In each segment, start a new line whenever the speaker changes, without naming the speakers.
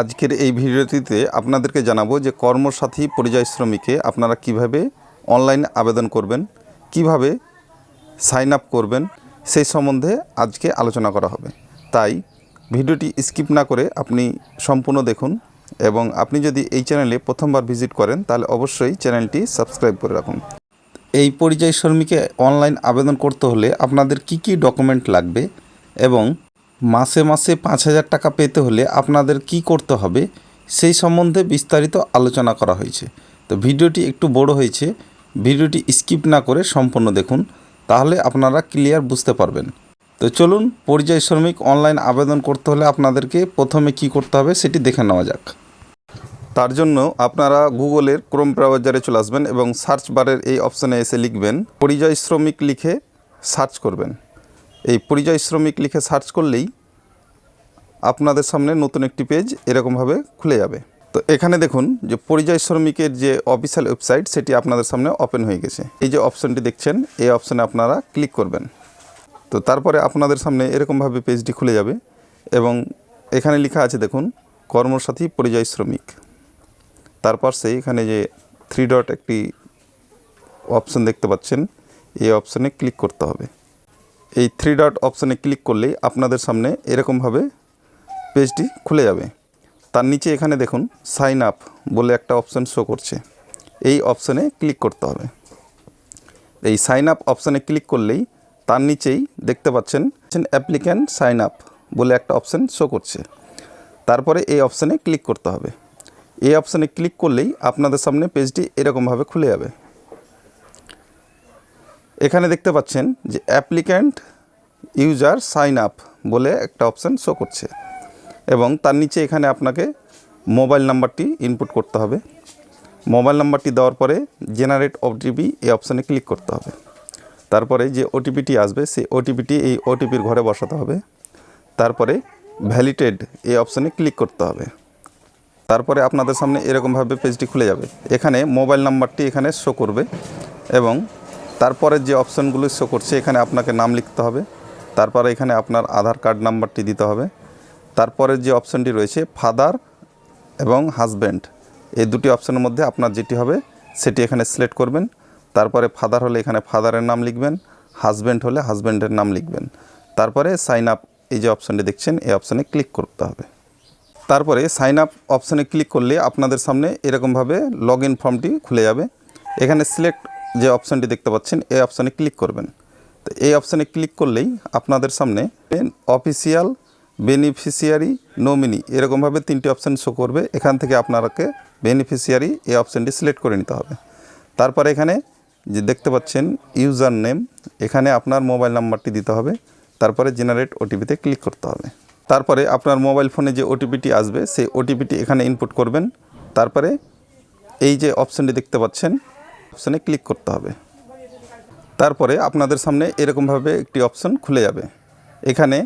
আজকের এই ভিডিওটিতে আপনাদেরকে জানাব যে কর্মসাথী পরিযায়ী শ্রমিকে আপনারা কীভাবে অনলাইন আবেদন করবেন, কীভাবে সাইন আপ করবেন, সেই সম্বন্ধে আজকে আলোচনা করা হবে। তাই ভিডিওটি স্কিপ না করে আপনি সম্পূর্ণ দেখুন এবং আপনি যদি এই চ্যানেলে প্রথমবার ভিজিট করেন, তাহলে অবশ্যই চ্যানেলটি সাবস্ক্রাইব করে রাখুন। এই পরিযায়ী শ্রমিকে অনলাইন আবেদন করতে হলে আপনাদের কি কি ডকুমেন্ট লাগবে এবং মাসে মাসে পাঁচ হাজার টাকা পেতে হলে আপনাদের কি করতে হবে সেই সম্বন্ধে বিস্তারিত আলোচনা করা হয়েছে। তো ভিডিওটি একটু বড় হয়েছে, ভিডিওটি স্কিপ না করে সম্পূর্ণ দেখুন, তাহলে আপনারা ক্লিয়ার বুঝতে পারবেন। তো চলুন, পরিযায়ী শ্রমিক অনলাইন আবেদন করতে হলে আপনাদেরকে প্রথমে কি করতে হবে সেটি দেখে নেওয়া যাক। তার জন্য আপনারা গুগলের ক্রোম ব্রাউজারে চলে আসবেন এবং সার্চ বারের এই অপশানে এসে লিখবেন, পরিযায়ী শ্রমিক লিখে সার্চ করবেন। এই পরিযায়ী শ্রমিক লিখে সার্চ করলেই আপনাদের সামনে নতুন একটি পেজ এরকমভাবে খুলে যাবে। তো এখানে দেখুন যে পরিযায়ী শ্রমিকের যে অফিসিয়াল ওয়েবসাইট, সেটি আপনাদের সামনে ওপেন হয়ে গেছে। এই যে অপশানটি দেখছেন, এই অপশানে আপনারা ক্লিক করবেন। তো তারপরে আপনাদের সামনে এরকমভাবে পেজটি খুলে যাবে এবং এখানে লেখা আছে দেখুন, কর্মসাথী পরিযায়ী শ্রমিক। তারপর সেই এখানে যে থ্রি ডট একটি অপশন দেখতে পাচ্ছেন, এই অপশানে ক্লিক করতে হবে। এই থ্রি ডট অপশানে ক্লিক করলেই আপনাদের সামনে এরকমভাবে পেজটি খুলে যাবে। তার নিচে এখানে দেখুন সাইন আপ বলে একটা অপশান শো করছে। এই অপশানে ক্লিক করতে হবে। এই সাইন আপ অপশানে ক্লিক করলেই তার নিচেই দেখতে পাচ্ছেন অ্যাপ্লিক্যান্ট সাইন আপ বলে একটা অপশান শো করছে। তারপরে এই অপশানে ক্লিক করতে হবে। এই অপশানে ক্লিক করলেই আপনাদের সামনে পেজটি এরকমভাবে খুলে যাবে। এখানে দেখতে পাচ্ছেন যে অ্যাপ্লিক্যান্ট ইউজার সাইন আপ বলে একটা অপশান শো করছে এবং তার নিচে এখানে আপনাকে মোবাইল নাম্বারটি ইনপুট করতে হবে। মোবাইল নাম্বারটি দেওয়ার পরে জেনারেট ওটিপি এই অপশানে ক্লিক করতে হবে। তারপরে যে ওটিপিটি আসবে, সেই ওটিপিটি এই ওটিপির ঘরে বসাতে হবে। তারপরে ভ্যালিডেড এই অপশানে ক্লিক করতে হবে। তারপরে আপনাদের সামনে এরকমভাবে পেজটি খুলে যাবে। এখানে মোবাইল নাম্বারটি এখানে শো করবে এবং তারপরে যে অপশানগুলো শো করছে, এখানে আপনাকে নাম লিখতে হবে। তারপরে এখানে আপনার আধার কার্ড নাম্বারটি দিতে হবে। তারপরে যে অপশানটি রয়েছে ফাদার এবং হাজব্যান্ড এই দুটি অপশানের মধ্যে আপনার যেটি হবে, সেটি এখানে সিলেক্ট করবেন। তারপরে ফাদার হলে এখানে ফাদারের নাম লিখবেন হাজব্যান্ড হলে হাজব্যান্ডের নাম লিখবেন। তারপরে সাইন আপ এই যে অপশানটি দেখছেন, এই অপশানে ক্লিক করতে হবে। তারপরে সাইন আপ অপশানে ক্লিক করলে আপনাদের সামনে এরকমভাবে লগ ইন ফর্মটি খুলে যাবে। এখানে সিলেক্ট যে অপশানটি দেখতে পাচ্ছেন, এই অপশানে ক্লিক করবেন। তো এই অপশানে ক্লিক করলেই আপনাদের সামনে অফিসিয়াল বেনিফিশিয়ারি নমিনি এরকমভাবে তিনটি অপশান শো করবে। এখান থেকে আপনাকে বেনিফিশিয়ারি এই অপশানটি সিলেক্ট করে নিতে হবে। তারপরে এখানে যে দেখতে পাচ্ছেন ইউজার নেম এখানে আপনার মোবাইল নাম্বারটি দিতে হবে। তারপরে জেনারেট ওটিপিতে ক্লিক করতে হবে। তারপরে আপনার মোবাইল ফোনে যে ওটিপিটি আসবে, সেই ওটিপিটি এখানে ইনপুট করবেন। তারপরে এই যে অপশানটি দেখতে পাচ্ছেন অপশানে ক্লিক করতে হবে। তারপরে আপনাদের সামনে এরকমভাবে একটি অপশন খুলে যাবে। এখানে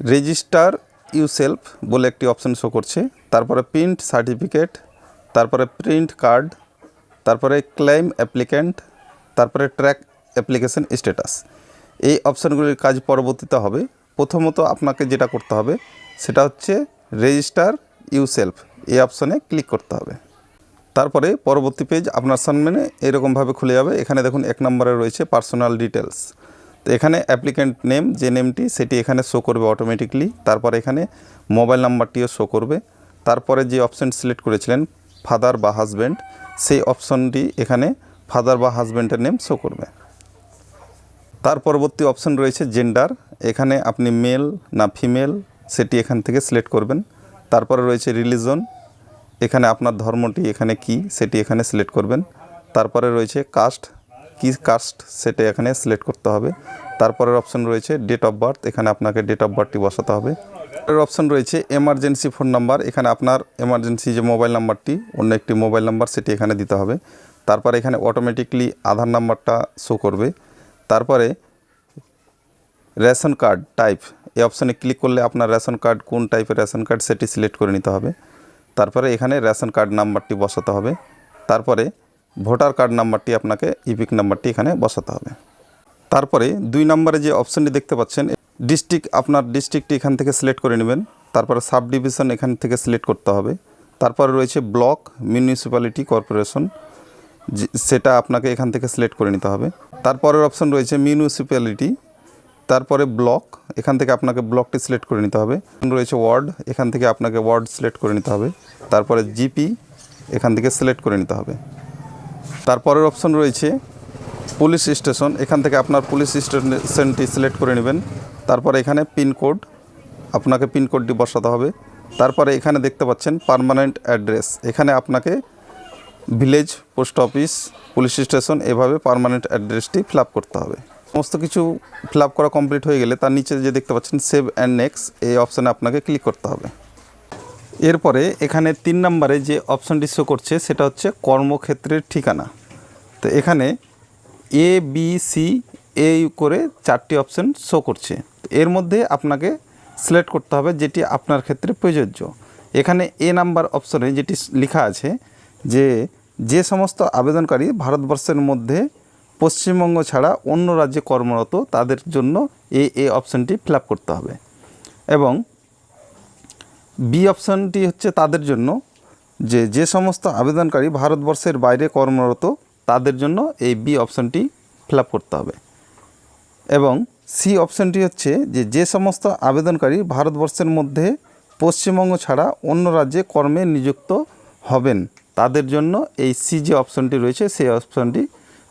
রেজিস্টার ইউ সেলফ বলে একটি অপশন শো করছে। তারপরে প্রিন্ট সার্টিফিকেট, তারপরে প্রিন্ট কার্ড, তারপরে ক্লেম অ্যাপ্লিক্যান্ট, তারপরে ট্র্যাক অ্যাপ্লিকেশন স্ট্যাটাস। এই অপশানগুলির কাজ পরবর্তীতে হবে। প্রথমত আপনাকে যেটা করতে হবে, সেটা হচ্ছে রেজিস্টার ইউ সেলফ এই অপশানে ক্লিক করতে হবে। তারপরে পরবর্তী পেজ আপনার সামনে এরকমভাবে খুলে যাবে। এখানে দেখুন এক নম্বরে রয়েছে পার্সোনাল ডিটেলস তো এখানে অ্যাপ্লিক্যান্ট নেম যে নেমটি সেটি এখানে শো করবে অটোমেটিকলি তারপরে এখানে মোবাইল নাম্বারটিও শো করবে। তারপরে যে অপশান সিলেক্ট করেছিলেন ফাদার বা হাজব্যান্ড সেই অপশানটি এখানে ফাদার বা হাজব্যান্ডের নেম শো করবে। তার পরবর্তী অপশান রয়েছে জেন্ডার এখানে আপনি মেল না ফিমেল সেটি এখান থেকে সিলেক্ট করবেন। তারপরে রয়েছে রিলিজন এখানে আপনার ধর্মটি এখানে কি সেটি এখানে সিলেক্ট করবেন। তারপরে রয়েছে কাস্ট কি কাস্ট সেটা এখানে সিলেক্ট করতে হবে। তারপরের অপশন রয়েছে ডেট অফ বার্থ এখানে আপনাকে ডেট অফ বার্থটি বসাতে হবে। এর অপশন রয়েছে এমার্জেন্সি ফোন নাম্বার এখানে আপনার এমার্জেন্সি যে মোবাইল নাম্বারটি অন্য একটি মোবাইল নাম্বার সেটি এখানে দিতে হবে। তারপরে এখানে অটোমেটিকলি আধার নাম্বারটা শো করবে। তারপরে রেশন কার্ড টাইপ এই অপশানে ক্লিক করলে আপনার রেশন কার্ড কোন টাইপের রেশন কার্ড সেটি সিলেক্ট করে নিতে হবে। তারপরে এখানে রেশন কার্ড নাম্বারটি বসাতে হবে। তারপরে ভোটার কার্ড নাম্বারটি আপনাকে ইপিক নাম্বারটি এখানে বসাতে হবে। তারপরে দুই নম্বরে যে অপশানটি দেখতে পাচ্ছেন, ডিস্ট্রিক্ট আপনার ডিস্ট্রিক্টটি এখান থেকে সিলেক্ট করে নেবেন। তারপরে সাব ডিভিশন এখান থেকে সিলেক্ট করতে হবে। তারপরে রয়েছে ব্লক, মিউনিসিপ্যালিটি কর্পোরেশন সেটা আপনাকে এখান থেকে সিলেক্ট করে নিতে হবে। তারপরের অপশন রয়েছে মিউনিসিপ্যালিটি। তারপরে ব্লক এখান থেকে আপনাকে ব্লকটি সিলেক্ট করে নিতে হবে। রয়েছে ওয়ার্ড এখান থেকে আপনাকে ওয়ার্ড সিলেক্ট করে নিতে হবে। তারপরে জিপি এখান থেকে সিলেক্ট করে নিতে হবে। তারপরের অপশন রয়েছে পুলিশ স্টেশন এখান থেকে আপনার পুলিশ স্টেশনটি সিলেক্ট করে নেবেন। তারপরে এখানে পিনকোড আপনাকে পিনকোডটি বসাতে হবে। তারপরে এখানে দেখতে পাচ্ছেন পার্মানেন্ট অ্যাড্রেস এখানে আপনাকে village post office police station এভাবে পার্মানেন্ট অ্যাড্রেসটি ফিল করতে হবে। সমস্ত কিছু ফিল করা কমপ্লিট হয়ে গেলে তার নিচে যে দেখতে পাচ্ছেন সেভ অ্যান্ড নেক্সট এই অপশানে আপনাকে ক্লিক করতে হবে। এরপরে এখানে তিন নম্বরে যে অপশানটি শো করছে সেটা হচ্ছে কর্মক্ষেত্রের ঠিকানা। তো এখানে এ বি সি এ করে চারটি অপশান শো করছে। এর মধ্যে আপনাকে সিলেক্ট করতে হবে যেটি আপনার ক্ষেত্রে প্রযোজ্য। এখানে এ নাম্বার অপশনে যেটি লেখা আছে যে যে সমস্ত আবেদনকারী ভারতবর্ষের মধ্যে পশ্চিমবঙ্গ ছাড়া অন্য রাজ্যে কর্মরত তাদের জন্য এ এ অপশানটি ফিল করতে হবে। এবং বি অপশানটি হচ্ছে তাদের জন্য যে যে সমস্ত আবেদনকারী ভারতবর্ষের বাইরে কর্মরত তাদের জন্য এই বি অপশানটি ফিল করতে হবে। এবং সি অপশানটি হচ্ছে যে যে সমস্ত আবেদনকারী ভারতবর্ষের মধ্যে পশ্চিমবঙ্গ ছাড়া অন্য রাজ্যে কর্মে নিযুক্ত হবেন, তাদের জন্য এই সি যে অপশানটি রয়েছে, সেই অপশানটি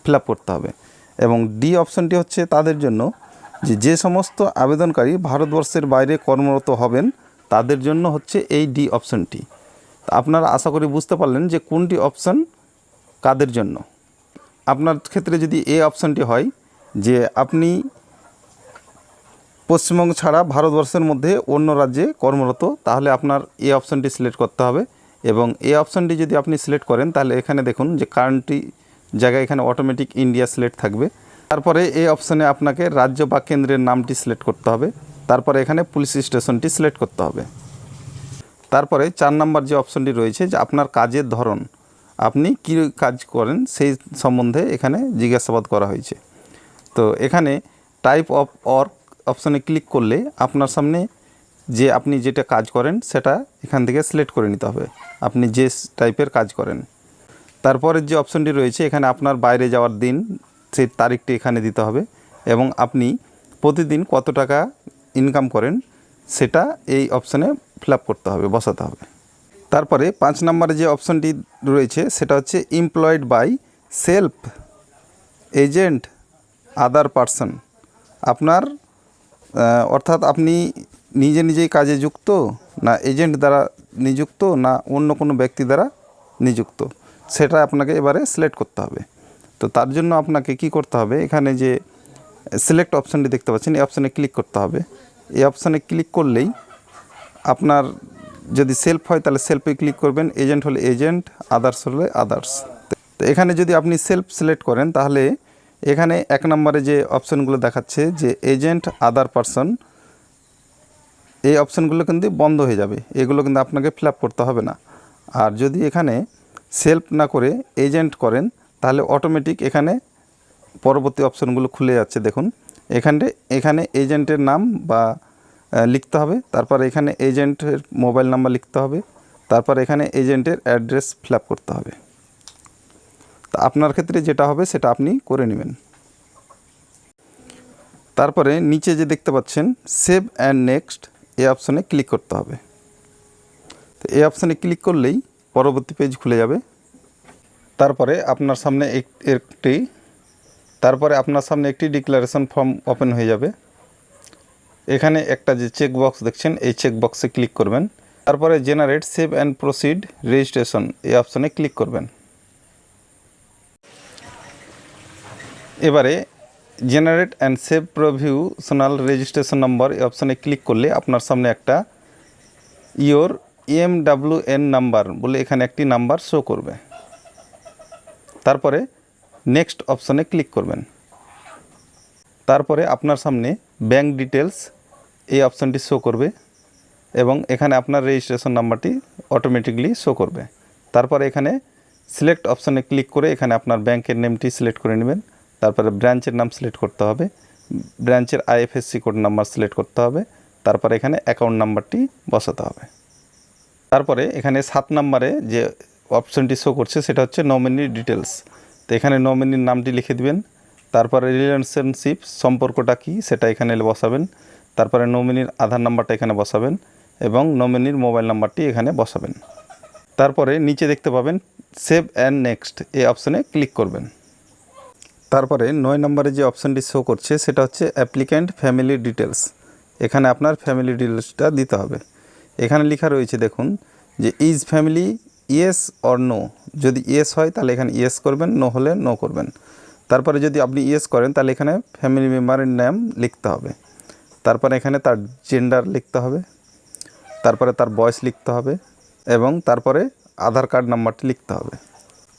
ফিল করতে হবে। এবং ডি অপশানটি হচ্ছে তাদের জন্য যে যে সমস্ত আবেদনকারী ভারতবর্ষের বাইরে কর্মরত হবেন, তাদের জন্য হচ্ছে এই ডি অপশানটি আপনারা আশা করি বুঝতে পারলেন যে, কোনটি অপশান কাদের জন্য। আপনার ক্ষেত্রে যদি এ অপশানটি হয়, যে আপনি পশ্চিমবঙ্গ ছাড়া ভারতবর্ষের মধ্যে অন্য রাজ্যে কর্মরত, তাহলে আপনার এ অপশানটি সিলেক্ট করতে হবে। এবং এই অপশানটি যদি আপনি সিলেক্ট করেন, তাহলে এখানে দেখুন যে কারেন্টটি জায়গায় এখানে অটোমেটিক ইন্ডিয়া সিলেক্ট থাকবে। তারপরে এই অপশানে আপনাকে রাজ্য বা কেন্দ্রের নামটি সিলেক্ট করতে হবে। তারপরে এখানে পুলিশ স্টেশনটি সিলেক্ট করতে হবে। তারপরে চার নাম্বার যে অপশনটি রয়েছে যে আপনার কাজের ধরন, আপনি কী কাজ করেন সেই সম্বন্ধে এখানে জিজ্ঞাসাবাদ করা হয়েছে। তো এখানে টাইপ অফ ওয়ার্ক অপশনে ক্লিক করলে আপনার সামনে যে আপনি যেটা কাজ করেন সেটা এখান থেকে সিলেক্ট করে নিতে হবে। আপনি যে টাইপের কাজ করেন। তারপরের যে অপশনটি রয়েছে, এখানে আপনার বাইরে যাওয়ার দিন সেই তারিখটি এখানে দিতে হবে এবং আপনি প্রতিদিন কত টাকা ইনকাম করেন সেটা এই অপশানে ফিল করতে হবে, বসাতে হবে। তারপরে পাঁচ নম্বরে যে অপশনটি রয়েছে, সেটা হচ্ছে employed by self agent other person আপনার অর্থাৎ আপনি নিজে নিজেই কাজে যুক্ত, না এজেন্ট দ্বারা নিযুক্ত, না অন্য কোনো ব্যক্তি দ্বারা নিযুক্ত। সেটা আপনাকে এবারে সিলেক্ট করতে হবে। তো তার জন্য আপনাকে কি করতে হবে, এখানে যে সিলেক্ট অপশানটি দেখতে পাচ্ছেন, এই অপশানে ক্লিক করতে হবে। এই অপশানে ক্লিক করলেই আপনার যদি সেলফ হয়, তাহলে সেলফে ক্লিক করবেন এজেন্ট হলে এজেন্ট আদার্স হলে আদার্স তো এখানে যদি আপনি সেলফ সিলেক্ট করেন, তাহলে এখানে এক নম্বরে যে অপশানগুলো দেখাচ্ছে, যে এজেন্ট আদার পারসন এই অপশানগুলো কিন্তু বন্ধ হয়ে যাবে। এগুলো কিন্তু আপনাকে ফিল করতে হবে না। আর যদি এখানে সেলফ না করে এজেন্ট করেন, তাহলে অটোমেটিক এখানে পরবর্তী অপশানগুলো খুলে যাচ্ছে। দেখুন, এখানে এখানে এজেন্টের নাম বা লিখতে হবে, তারপর এখানে এজেন্টের মোবাইল নাম্বার লিখতে হবে, তারপর এখানে এজেন্টের অ্যাড্রেস ফিল করতে হবে। তা আপনার ক্ষেত্রে যেটা হবে সেটা আপনি করে নেবেন। তারপরে নিচে যে দেখতে পাচ্ছেন, সেভ অ্যান্ড নেক্সট এই অপশানে ক্লিক করতে হবে। তো এই অপশানে ক্লিক করলেই পরবর্তী পেজ খুলে যাবে। তারপরে আপনার সামনে এক- একটি, তারপরে আপনার সামনে একটি ডিক্লারেশন ফর্ম ওপেন হয়ে যাবে। এখানে একটা যে চেক বক্স দেখছেন, এই চেক বক্সে ক্লিক করবেন। তারপরে generate save and proceed registration এই অপশানে ক্লিক করবেন। এবারে generate and save provisional registration number এই অপশানে ক্লিক করলে আপনার সামনে একটা your M W N number বলে এখানে একটি নাম্বার শো করবে। তারপরে নেক্সট অপশানে ক্লিক করবেন। তারপরে আপনার সামনে ব্যাংক ডিটেলস এই অপশানটি শো করবে এবং এখানে আপনার রেজিস্ট্রেশন নাম্বারটি অটোমেটিকলি শো করবে। তারপরে এখানে সিলেক্ট অপশানে ক্লিক করে এখানে আপনার ব্যাংকের নেমটি সিলেক্ট করে নেবেন। তারপরে ব্রাঞ্চের নাম সিলেক্ট করতে হবে। ব্রাঞ্চের আইএফএসসি কোড নাম্বার সিলেক্ট করতে হবে। তারপরে এখানে অ্যাকাউন্ট নাম্বারটি বসাতে হবে। তারপরে এখানে সাত নাম্বারে যে অপশনটি শো করছে, সেটা হচ্ছে নমিনি ডিটেলস তো এখানে নমিনির নামটি লিখে দিবেন, তারপরে রিলেশনশিপ সম্পর্কটা কী, সেটা এখানে বসাবেন, তারপরে নমিনির আধার নাম্বারটা এখানে বসাবেন, এবং নমিনির মোবাইল নাম্বারটি এখানে বসাবেন। তারপরে নিচে দেখতে পাবেন সেভ অ্যান্ড নেক্সট এই অপশনে ক্লিক করবেন। তারপরে নয় নম্বরে যে অপশানটি শো করছে, সেটা হচ্ছে অ্যাপ্লিক্যান্ট ফ্যামিলি ডিটেলস এখানে আপনার ফ্যামিলি ডিটেলসটা দিতে হবে। এখানে লেখা রয়েছে, দেখুন, যে is family yes or no যদি ইয়েস হয়, তাহলে এখানে ইয়েস করবেন নো হলে নো করবেন। তারপরে যদি আপনি ইয়েস করেন, তাহলে এখানে ফ্যামিলি মেম্বারের নাম লিখতে হবে। তারপরে এখানে তার জেন্ডার লিখতে হবে। তারপরে তার বয়স লিখতে হবে। এবং তারপরে আধার কার্ড নাম্বারটি লিখতে হবে।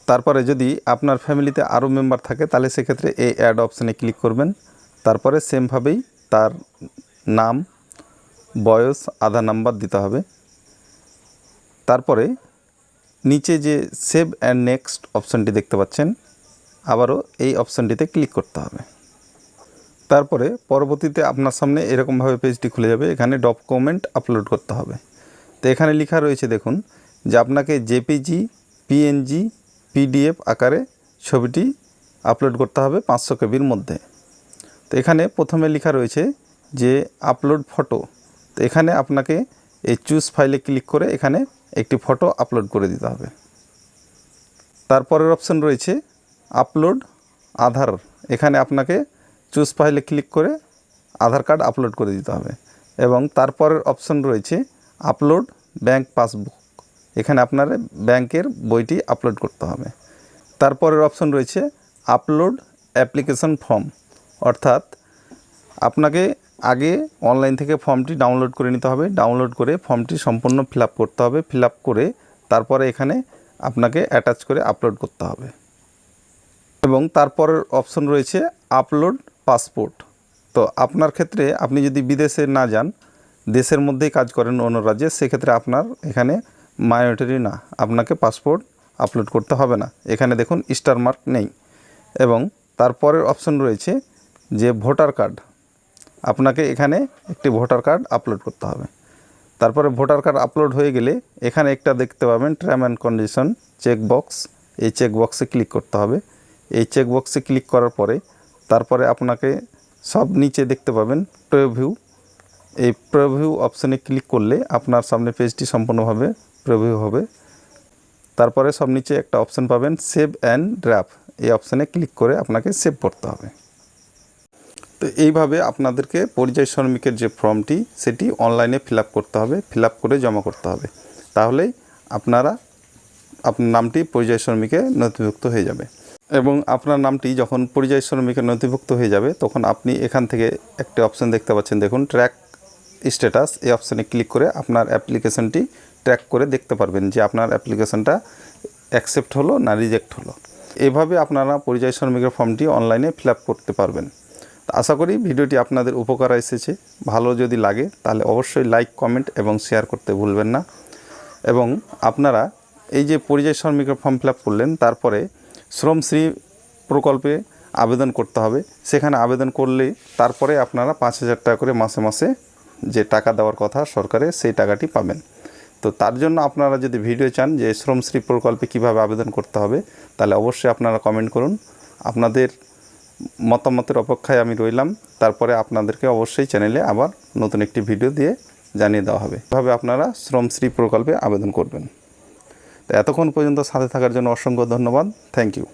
তারপরে যদি আপনার ফ্যামিলিতে আরও মেম্বার থাকে, তাহলে সেক্ষেত্রে এই অ্যাড অপশানে ক্লিক করবেন। তারপরে সেমভাবেই তার নাম বয়স, আধার নাম্বার দিতে হবে। তারপরে নিচে যে সেভ অ্যান্ড নেক্সট অপশানটি দেখতে পাচ্ছেন, আবারও এই অপশানটিতে ক্লিক করতে হবে। তারপরে পরবর্তীতে আপনার সামনে এরকমভাবে পেজটি খুলে যাবে, এখানে ডকুমেন্ট আপলোড করতে হবে। তো এখানে লেখা রয়েছে, দেখুন, যে আপনাকে জেপিজি, পিএনজি, পিডিএফ আকারে ছবিটি আপলোড করতে হবে পাঁচশো কেবির মধ্যে। তো এখানে প্রথমে লেখা রয়েছে যে, আপলোড ফটো। তো এখানে আপনাকে এই চুজ ফাইলে ক্লিক করে এখানে একটি ফটো আপলোড করে দিতে হবে। তারপরের অপশন রয়েছে আপলোড আধার। এখানে আপনাকে চুজ ফাইলে ক্লিক করে আধার কার্ড আপলোড করে দিতে হবে এবং তারপরের অপশন রয়েছে আপলোড ব্যাংক পাসবুক এখানে আপনার ব্যাংকের বইটি আপলোড করতে হবে। তারপরের অপশন রয়েছে আপলোড অ্যাপ্লিকেশন ফর্ম অর্থাৎ আপনাকে আগে অনলাইন থেকে ফর্মটি ডাউনলোড করে নিতে হবে। ডাউনলোড করে ফর্মটি সম্পূর্ণ ফিল করতে হবে। ফিল করে তারপরে এখানে আপনাকে অ্যাটাচ করে আপলোড করতে হবে। এবং তারপরের অপশন রয়েছে আপলোড পাসপোর্ট তো আপনার ক্ষেত্রে আপনি যদি বিদেশে না যান, দেশের মধ্যেই কাজ করেন অন্য রাজ্যে, সেক্ষেত্রে আপনার এখানে মাইনরিটারি না, আপনাকে পাসপোর্ট আপলোড করতে হবে না। এখানে দেখুন স্টার মার্ক নেই। এবং তারপরের অপশন রয়েছে যে ভোটার কার্ড আপনাকে এখানে একটি ভোটার কার্ড আপলোড করতে হবে। তারপরে ভোটার কার্ড আপলোড হয়ে গেলে এখানে একটা দেখতে পাবেন term and condition check box এই চেক বক্সে ক্লিক করতে হবে। এই চেক বক্সে ক্লিক করার পরে তারপরে আপনাকে সব নিচে দেখতে পাবেন প্রিভিউ এই প্রিভিউ অপশানে ক্লিক করলে আপনার সামনে পেজটি সম্পূর্ণভাবে প্রিভিউ হবে। তারপরে সব নিচে একটা অপশান পাবেন সেভ অ্যান্ড ড্রাফ এই অপশানে ক্লিক করে আপনাকে সেভ করতে হবে। তো এইভাবে আপনাদেরকে পরিযায়ী শ্রমিকের যে ফর্মটি, সেটি অনলাইনে ফিল করতে হবে ফিল করে জমা করতে হবে। তাহলেই আপনারা, আপনার নামটি পরিযায়ী শ্রমিকে নথিভুক্ত হয়ে যাবে। এবং আপনার নামটি যখন পরিযায়ী শ্রমিকে নথিভুক্ত হয়ে যাবে, তখন আপনি এখান থেকে একটি অপশন দেখতে পাচ্ছেন। দেখুন ট্র্যাক স্ট্যাটাস এই অপশানে ক্লিক করে আপনার অ্যাপ্লিকেশনটি ট্র্যাক করে দেখতে পারবেন যে আপনার অ্যাপ্লিকেশনটা অ্যাকসেপ্ট হলো না রিজেক্ট হলো। এভাবে আপনারা পরিযায়ী শ্রমিকের ফর্মটি অনলাইনে ফিল করতে পারবেন। আশা করি ভিডিওটি আপনাদের উপকার এসেছে। ভালো যদি লাগে, তাহলে অবশ্যই লাইক কমেন্ট এবং শেয়ার করতে ভুলবেন না। এবং আপনারা এই যে পরিযায়ী শ্রমিকের ফর্ম ফিল করলেন, তারপরে শ্রমশ্রী প্রকল্পে আবেদন করতে হবে। সেখানে আবেদন করলে তারপরে আপনারা পাঁচ হাজার টাকা করে মাসে মাসে যে টাকা দেওয়ার কথা সরকারে, সেই টাকাটি পাবেন। তো তার জন্য আপনারা যদি ভিডিও চান যে শ্রমশ্রী প্রকল্পে কীভাবে আবেদন করতে হবে, তাহলে অবশ্যই আপনারা কমেন্ট করুন। আপনাদের মতামতের অপেক্ষায় আমি রইলাম। তারপরে আপনাদেরকে অবশ্যই চ্যানেলে আবার নতুন একটি ভিডিও দিয়ে জানিয়ে দেওয়া হবে। এভাবে আপনারা শ্রমশ্রী প্রকল্পে আবেদন করবেন। তো এতক্ষণ পর্যন্ত সাথে থাকার জন্য অসংখ্য ধন্যবাদ। Thank you.